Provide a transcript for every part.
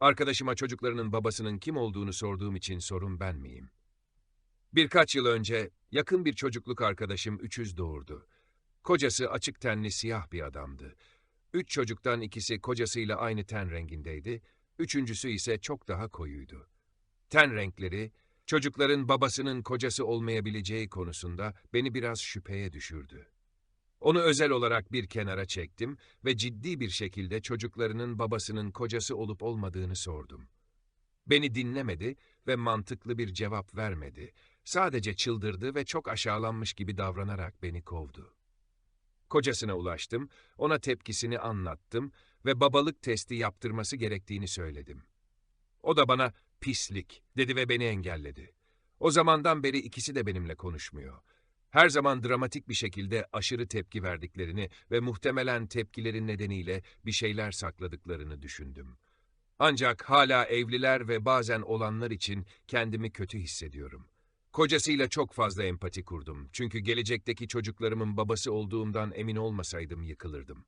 Arkadaşıma çocuklarının babasının kim olduğunu sorduğum için sorun ben miyim? Birkaç yıl önce yakın bir çocukluk arkadaşım üçüz doğurdu. Kocası açık tenli siyah bir adamdı. Üç çocuktan ikisi kocasıyla aynı ten rengindeydi, üçüncüsü ise çok daha koyuydu. Ten renkleri, çocukların babasının kocası olmayabileceği konusunda beni biraz şüpheye düşürdü. Onu özel olarak bir kenara çektim ve ciddi bir şekilde çocuklarının babasının kocası olup olmadığını sordum. Beni dinlemedi ve mantıklı bir cevap vermedi. Sadece çıldırdı ve çok aşağılanmış gibi davranarak beni kovdu. Kocasına ulaştım, ona tepkisini anlattım ve babalık testi yaptırması gerektiğini söyledim. O da bana pislik dedi ve beni engelledi. O zamandan beri ikisi de benimle konuşmuyor. Her zaman dramatik bir şekilde aşırı tepki verdiklerini ve muhtemelen tepkilerin nedeniyle bir şeyler sakladıklarını düşündüm. Ancak hala evliler ve bazen olanlar için kendimi kötü hissediyorum. Kocasıyla çok fazla empati kurdum. Çünkü gelecekteki çocuklarımın babası olduğumdan emin olmasaydım yıkılırdım.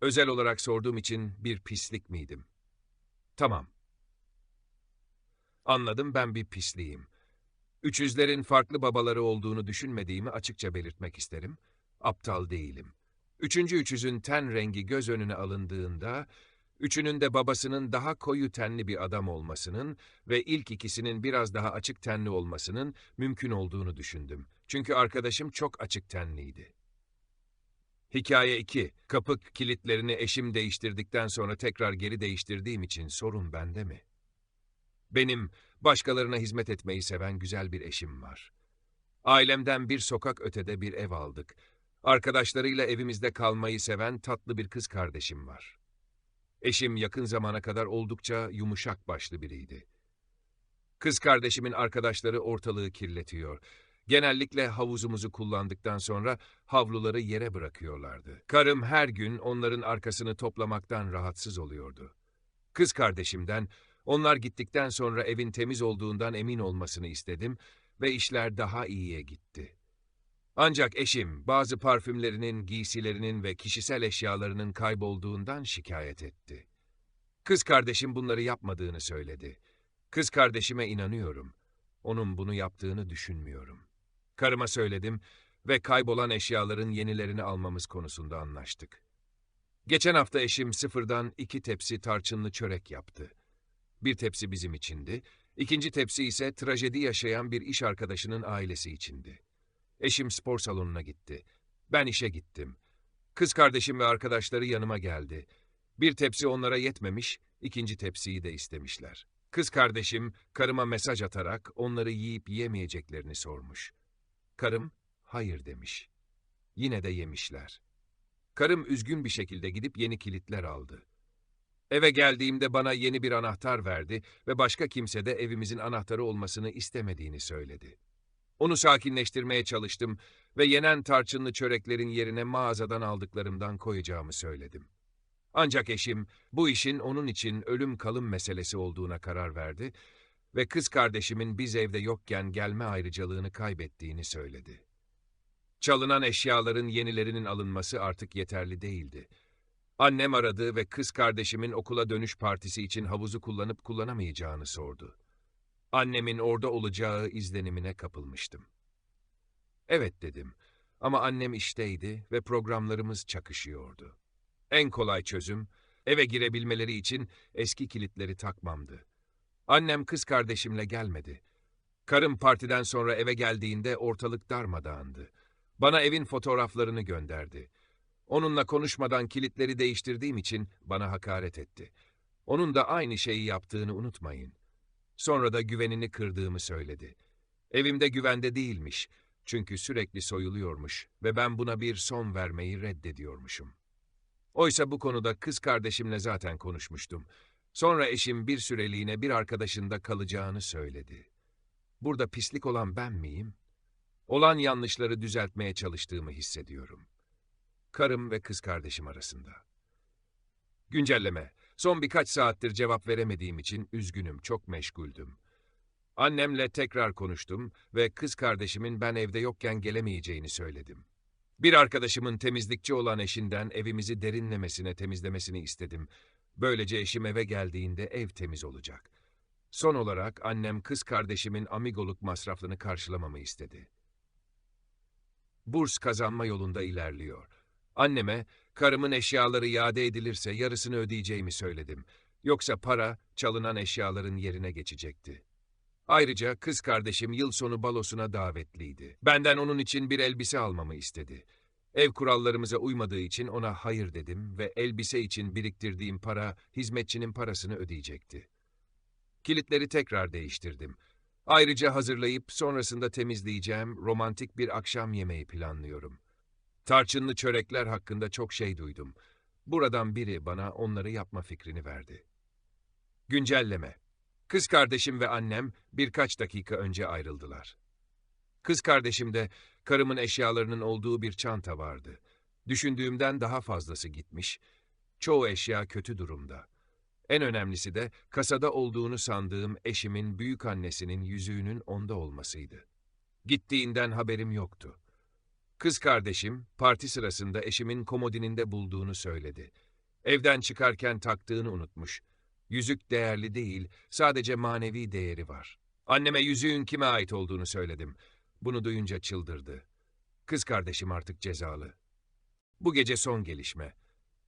Özel olarak sorduğum için bir pislik miydim? Tamam. Anladım ben bir pisliğim. Üçüzlerin farklı babaları olduğunu düşünmediğimi açıkça belirtmek isterim. Aptal değilim. Üçüncü üçüzün ten rengi göz önüne alındığında, üçünün de babasının daha koyu tenli bir adam olmasının ve ilk ikisinin biraz daha açık tenli olmasının mümkün olduğunu düşündüm. Çünkü arkadaşım çok açık tenliydi. Hikaye 2. Kapık kilitlerini eşim değiştirdikten sonra tekrar geri değiştirdiğim için sorun bende mi? Benim başkalarına hizmet etmeyi seven güzel bir eşim var. Ailemden bir sokak ötede bir ev aldık. Arkadaşlarıyla evimizde kalmayı seven tatlı bir kız kardeşim var. Eşim yakın zamana kadar oldukça yumuşak başlı biriydi. Kız kardeşimin arkadaşları ortalığı kirletiyor. Genellikle havuzumuzu kullandıktan sonra havluları yere bırakıyorlardı. Karım her gün onların arkasını toplamaktan rahatsız oluyordu. Kız kardeşimden onlar gittikten sonra evin temiz olduğundan emin olmasını istedim ve işler daha iyiye gitti. Ancak eşim bazı parfümlerinin, giysilerinin ve kişisel eşyalarının kaybolduğundan şikayet etti. Kız kardeşim bunları yapmadığını söyledi. Kız kardeşime inanıyorum. Onun bunu yaptığını düşünmüyorum. Karıma söyledim ve kaybolan eşyaların yenilerini almamız konusunda anlaştık. Geçen hafta eşim sıfırdan iki tepsi tarçınlı çörek yaptı. Bir tepsi bizim içindi, ikinci tepsi ise trajedi yaşayan bir iş arkadaşının ailesi içindi. Eşim spor salonuna gitti. Ben işe gittim. Kız kardeşim ve arkadaşları yanıma geldi. Bir tepsi onlara yetmemiş, ikinci tepsiyi de istemişler. Kız kardeşim karıma mesaj atarak onları yiyip yemeyeceklerini sormuş. Karım hayır demiş. Yine de yemişler. Karım üzgün bir şekilde gidip yeni kilitler aldı. Eve geldiğimde bana yeni bir anahtar verdi ve başka kimse de evimizin anahtarı olmasını istemediğini söyledi. Onu sakinleştirmeye çalıştım ve yenen tarçınlı çöreklerin yerine mağazadan aldıklarımdan koyacağımı söyledim. Ancak eşim bu işin onun için ölüm kalım meselesi olduğuna karar verdi ve kız kardeşimin biz evde yokken gelme ayrıcalığını kaybettiğini söyledi. Çalınan eşyaların yenilerinin alınması artık yeterli değildi. Annem aradı ve kız kardeşimin okula dönüş partisi için havuzu kullanıp kullanamayacağını sordu. Annemin orada olacağı izlenimine kapılmıştım. Evet dedim ama annem işteydi ve programlarımız çakışıyordu. En kolay çözüm, eve girebilmeleri için eski kilitleri takmamdı. Annem kız kardeşimle gelmedi. Karım partiden sonra eve geldiğinde ortalık darmadağındı. Bana evin fotoğraflarını gönderdi. Onunla konuşmadan kilitleri değiştirdiğim için bana hakaret etti. Onun da aynı şeyi yaptığını unutmayın. Sonra da güvenini kırdığımı söyledi. Evimde güvende değilmiş. Çünkü sürekli soyuluyormuş ve ben buna bir son vermeyi reddediyormuşum. Oysa bu konuda kız kardeşimle zaten konuşmuştum. Sonra eşim bir süreliğine bir arkadaşında kalacağını söyledi. Burada pislik olan ben miyim? Olan yanlışları düzeltmeye çalıştığımı hissediyorum. Karım ve kız kardeşim arasında. Güncelleme. Son birkaç saattir cevap veremediğim için üzgünüm, çok meşguldüm. Annemle tekrar konuştum ve kız kardeşimin ben evde yokken gelemeyeceğini söyledim. Bir arkadaşımın temizlikçi olan eşinden evimizi derinlemesine temizlemesini istedim. Böylece eşim eve geldiğinde ev temiz olacak. Son olarak annem kız kardeşimin amigoluk masraflarını karşılamamı istedi. Burs kazanma yolunda ilerliyor. Anneme karımın eşyaları iade edilirse yarısını ödeyeceğimi söyledim. Yoksa para çalınan eşyaların yerine geçecekti. Ayrıca kız kardeşim yıl sonu balosuna davetliydi. Benden onun için bir elbise almamı istedi. Ev kurallarımıza uymadığı için ona hayır dedim ve elbise için biriktirdiğim para hizmetçinin parasını ödeyecekti. Kilitleri tekrar değiştirdim. Ayrıca hazırlayıp sonrasında temizleyeceğim romantik bir akşam yemeği planlıyorum. Tarçınlı çörekler hakkında çok şey duydum. Buradan biri bana onları yapma fikrini verdi. Güncelleme. Kız kardeşim ve annem birkaç dakika önce ayrıldılar. Kız kardeşimde karımın eşyalarının olduğu bir çanta vardı. Düşündüğümden daha fazlası gitmiş. Çoğu eşya kötü durumda. En önemlisi de kasada olduğunu sandığım eşimin büyük annesinin yüzüğünün onda olmasıydı. Gittiğinden haberim yoktu. Kız kardeşim parti sırasında eşimin komodininde bulduğunu söyledi. Evden çıkarken taktığını unutmuş. Yüzük değerli değil, sadece manevi değeri var. Anneme yüzüğün kime ait olduğunu söyledim. Bunu duyunca çıldırdı. Kız kardeşim artık cezalı. Bu gece son gelişme.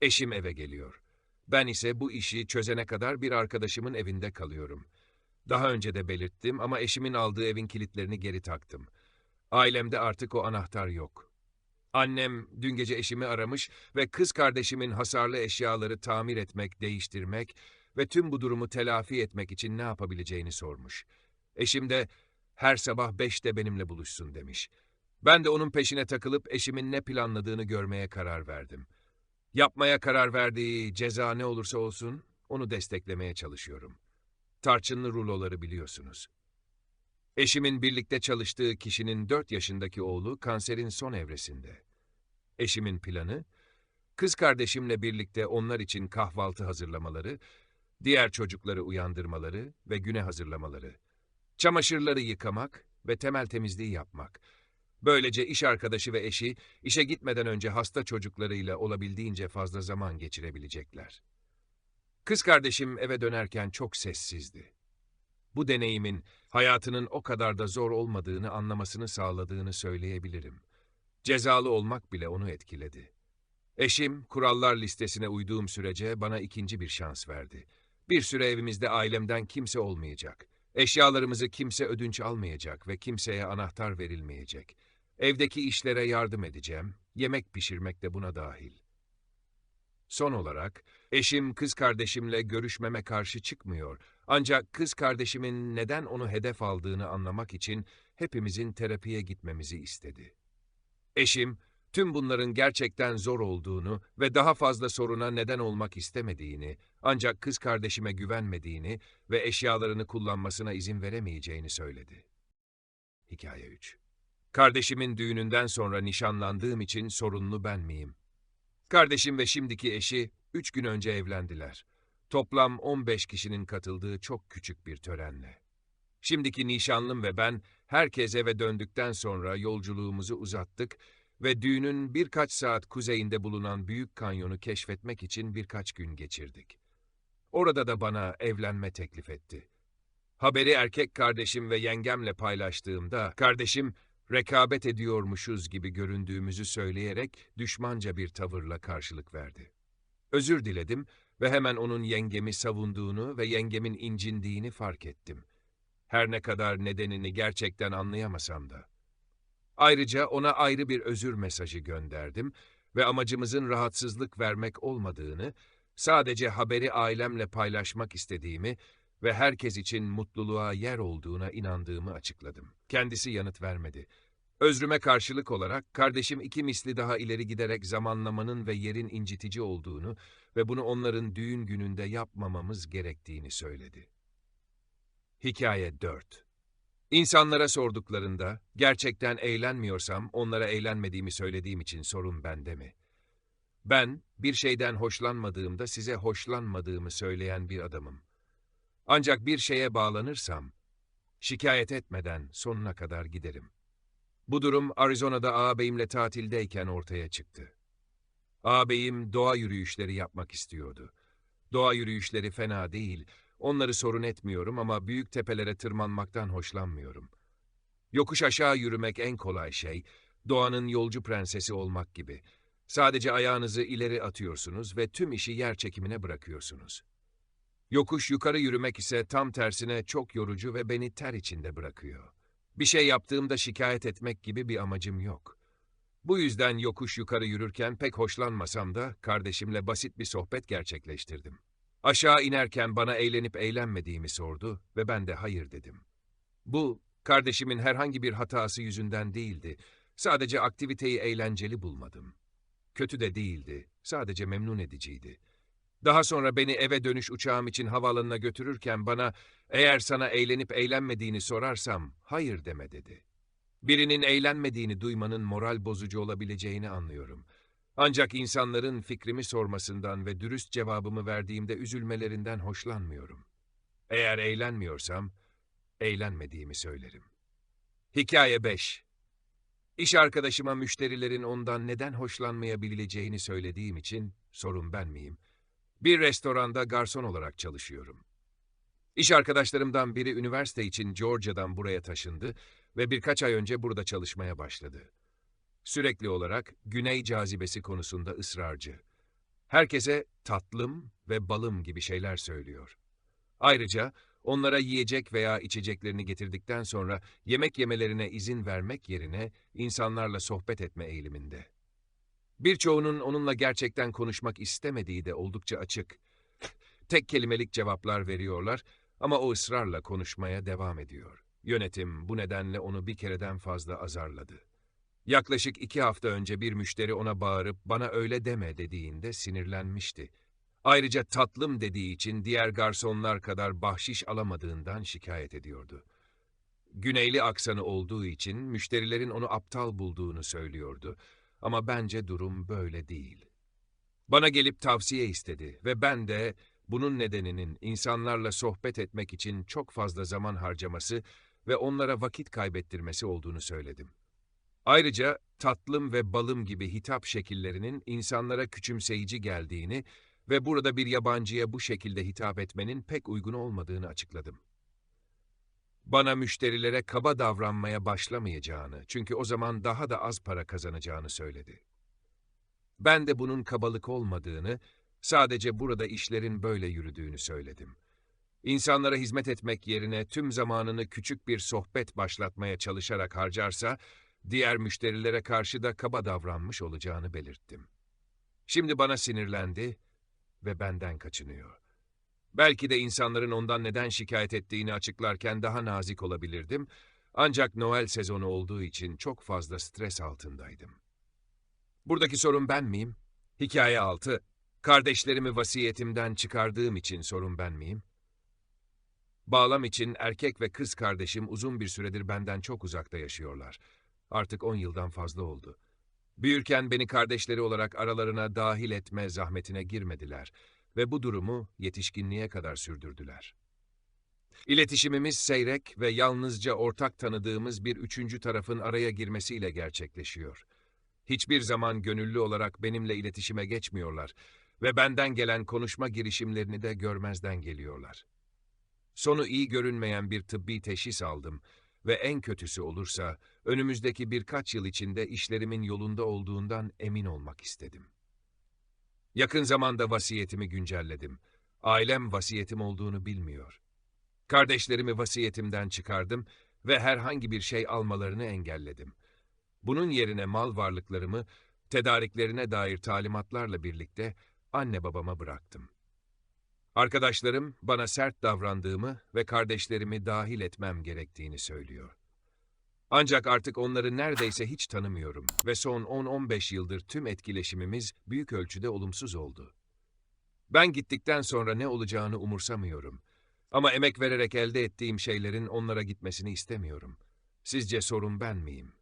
Eşim eve geliyor. Ben ise bu işi çözene kadar bir arkadaşımın evinde kalıyorum. Daha önce de belirttim ama eşimin aldığı evin kilitlerini geri taktım. Ailemde artık o anahtar yok. Annem dün gece eşimi aramış ve kız kardeşimin hasarlı eşyaları tamir etmek, değiştirmek ve tüm bu durumu telafi etmek için ne yapabileceğini sormuş. Eşim de her sabah beşte benimle buluşsun demiş. Ben de onun peşine takılıp eşimin ne planladığını görmeye karar verdim. Yapmaya karar verdiği ceza ne olursa olsun onu desteklemeye çalışıyorum. Tarçınlı ruloları biliyorsunuz. Eşimin birlikte çalıştığı kişinin 4 yaşındaki oğlu kanserin son evresinde. Eşimin planı, kız kardeşimle birlikte onlar için kahvaltı hazırlamaları, diğer çocukları uyandırmaları ve güne hazırlamaları, çamaşırları yıkamak ve temel temizliği yapmak. Böylece iş arkadaşı ve eşi işe gitmeden önce hasta çocuklarıyla olabildiğince fazla zaman geçirebilecekler. Kız kardeşim eve dönerken çok sessizdi. Bu deneyimin hayatının o kadar da zor olmadığını anlamasını sağladığını söyleyebilirim. Cezalı olmak bile onu etkiledi. Eşim, kurallar listesine uyduğum sürece bana ikinci bir şans verdi. Bir süre evimizde ailemden kimse olmayacak. Eşyalarımızı kimse ödünç almayacak ve kimseye anahtar verilmeyecek. Evdeki işlere yardım edeceğim, yemek pişirmek de buna dahil. Son olarak, eşim kız kardeşimle görüşmeme karşı çıkmıyor. Ancak kız kardeşimin neden onu hedef aldığını anlamak için hepimizin terapiye gitmemizi istedi. Eşim, tüm bunların gerçekten zor olduğunu ve daha fazla soruna neden olmak istemediğini, ancak kız kardeşime güvenmediğini ve eşyalarını kullanmasına izin veremeyeceğini söyledi. Hikaye 3 Kardeşimin düğününden sonra nişanlandığım için sorunlu ben miyim? Kardeşim ve şimdiki eşi üç gün önce evlendiler. Toplam 15 kişinin katıldığı çok küçük bir törenle. Şimdiki nişanlım ve ben herkes eve döndükten sonra yolculuğumuzu uzattık ve düğünün birkaç saat kuzeyinde bulunan Büyük Kanyonu keşfetmek için birkaç gün geçirdik. Orada da bana evlenme teklif etti. Haberi erkek kardeşim ve yengemle paylaştığımda kardeşim rekabet ediyormuşuz gibi göründüğümüzü söyleyerek düşmanca bir tavırla karşılık verdi. Özür diledim ve hemen onun yengemi savunduğunu ve yengemin incindiğini fark ettim. Her ne kadar nedenini gerçekten anlayamasam da. Ayrıca ona ayrı bir özür mesajı gönderdim ve amacımızın rahatsızlık vermek olmadığını, sadece haberi ailemle paylaşmak istediğimi ve herkes için mutluluğa yer olduğuna inandığımı açıkladım. Kendisi yanıt vermedi. Özrüme karşılık olarak kardeşim iki misli daha ileri giderek zamanlamanın ve yerin incitici olduğunu ve bunu onların düğün gününde yapmamamız gerektiğini söyledi. Hikaye 4 İnsanlara sorduklarında, gerçekten eğlenmiyorsam onlara eğlenmediğimi söylediğim için sorun bende mi? Ben, bir şeyden hoşlanmadığımda size hoşlanmadığımı söyleyen bir adamım. Ancak bir şeye bağlanırsam, şikayet etmeden sonuna kadar giderim. Bu durum Arizona'da ağabeyimle tatildeyken ortaya çıktı. Ağabeyim doğa yürüyüşleri yapmak istiyordu. Doğa yürüyüşleri fena değil. Onları sorun etmiyorum ama büyük tepelere tırmanmaktan hoşlanmıyorum. Yokuş aşağı yürümek en kolay şey. Doğanın yolcu prensesi olmak gibi. Sadece ayağınızı ileri atıyorsunuz ve tüm işi yer çekimine bırakıyorsunuz. Yokuş yukarı yürümek ise tam tersine çok yorucu ve beni ter içinde bırakıyor. Bir şey yaptığımda şikayet etmek gibi bir amacım yok. Bu yüzden yokuş yukarı yürürken pek hoşlanmasam da kardeşimle basit bir sohbet gerçekleştirdim. Aşağı inerken bana eğlenip eğlenmediğimi sordu ve ben de hayır dedim. Bu, kardeşimin herhangi bir hatası yüzünden değildi. Sadece aktiviteyi eğlenceli bulmadım. Kötü de değildi, sadece memnun ediciydi. Daha sonra beni eve dönüş uçağım için havaalanına götürürken bana eğer sana eğlenip eğlenmediğini sorarsam hayır deme dedi. Birinin eğlenmediğini duymanın moral bozucu olabileceğini anlıyorum. Ancak insanların fikrimi sormasından ve dürüst cevabımı verdiğimde üzülmelerinden hoşlanmıyorum. Eğer eğlenmiyorsam, eğlenmediğimi söylerim. Hikaye 5 İş arkadaşıma müşterilerin ondan neden hoşlanmayabileceğini söylediğim için sorun ben miyim? Bir restoranda garson olarak çalışıyorum. İş arkadaşlarımdan biri üniversite için Georgia'dan buraya taşındı ve birkaç ay önce burada çalışmaya başladı. Sürekli olarak güney cazibesi konusunda ısrarcı. Herkese tatlım ve balım gibi şeyler söylüyor. Ayrıca onlara yiyecek veya içeceklerini getirdikten sonra yemek yemelerine izin vermek yerine insanlarla sohbet etme eğiliminde. Birçoğunun onunla gerçekten konuşmak istemediği de oldukça açık. Tek kelimelik cevaplar veriyorlar ama o ısrarla konuşmaya devam ediyor. Yönetim bu nedenle onu bir kereden fazla azarladı. Yaklaşık iki hafta önce bir müşteri ona bağırıp bana öyle deme dediğinde sinirlenmişti. Ayrıca tatlım dediği için diğer garsonlar kadar bahşiş alamadığından şikayet ediyordu. Güneyli aksanı olduğu için müşterilerin onu aptal bulduğunu söylüyordu. Ama bence durum böyle değil. Bana gelip tavsiye istedi ve ben de bunun nedeninin insanlarla sohbet etmek için çok fazla zaman harcaması ve onlara vakit kaybettirmesi olduğunu söyledim. Ayrıca tatlım ve balım gibi hitap şekillerinin insanlara küçümseyici geldiğini ve burada bir yabancıya bu şekilde hitap etmenin pek uygun olmadığını açıkladım. Bana müşterilere kaba davranmaya başlamayacağını, çünkü o zaman daha da az para kazanacağını söyledi. Ben de bunun kabalık olmadığını, sadece burada işlerin böyle yürüdüğünü söyledim. İnsanlara hizmet etmek yerine tüm zamanını küçük bir sohbet başlatmaya çalışarak harcarsa, diğer müşterilere karşı da kaba davranmış olacağını belirttim. Şimdi bana sinirlendi ve benden kaçınıyor. Belki de insanların ondan neden şikayet ettiğini açıklarken daha nazik olabilirdim, ancak Noel sezonu olduğu için çok fazla stres altındaydım. Buradaki sorun ben miyim? Hikaye 6. Kardeşlerimi vasiyetimden çıkardığım için sorun ben miyim? Bağlam için erkek ve kız kardeşim uzun bir süredir benden çok uzakta yaşıyorlar. Artık 10 yıldan fazla oldu. Büyürken beni kardeşleri olarak aralarına dahil etme zahmetine girmediler ve bu durumu yetişkinliğe kadar sürdürdüler. İletişimimiz seyrek ve yalnızca ortak tanıdığımız bir üçüncü tarafın araya girmesiyle gerçekleşiyor. Hiçbir zaman gönüllü olarak benimle iletişime geçmiyorlar ve benden gelen konuşma girişimlerini de görmezden geliyorlar. Sonu iyi görünmeyen bir tıbbi teşhis aldım ve en kötüsü olursa önümüzdeki birkaç yıl içinde işlerimin yolunda olduğundan emin olmak istedim. Yakın zamanda vasiyetimi güncelledim. Ailem vasiyetim olduğunu bilmiyor. Kardeşlerimi vasiyetimden çıkardım ve herhangi bir şey almalarını engelledim. Bunun yerine mal varlıklarımı tedariklerine dair talimatlarla birlikte anne babama bıraktım. Arkadaşlarım bana sert davrandığımı ve kardeşlerimi dahil etmem gerektiğini söylüyor. Ancak artık onları neredeyse hiç tanımıyorum ve son 10-15 yıldır tüm etkileşimimiz büyük ölçüde olumsuz oldu. Ben gittikten sonra ne olacağını umursamıyorum. Ama emek vererek elde ettiğim şeylerin onlara gitmesini istemiyorum. Sizce sorun ben miyim?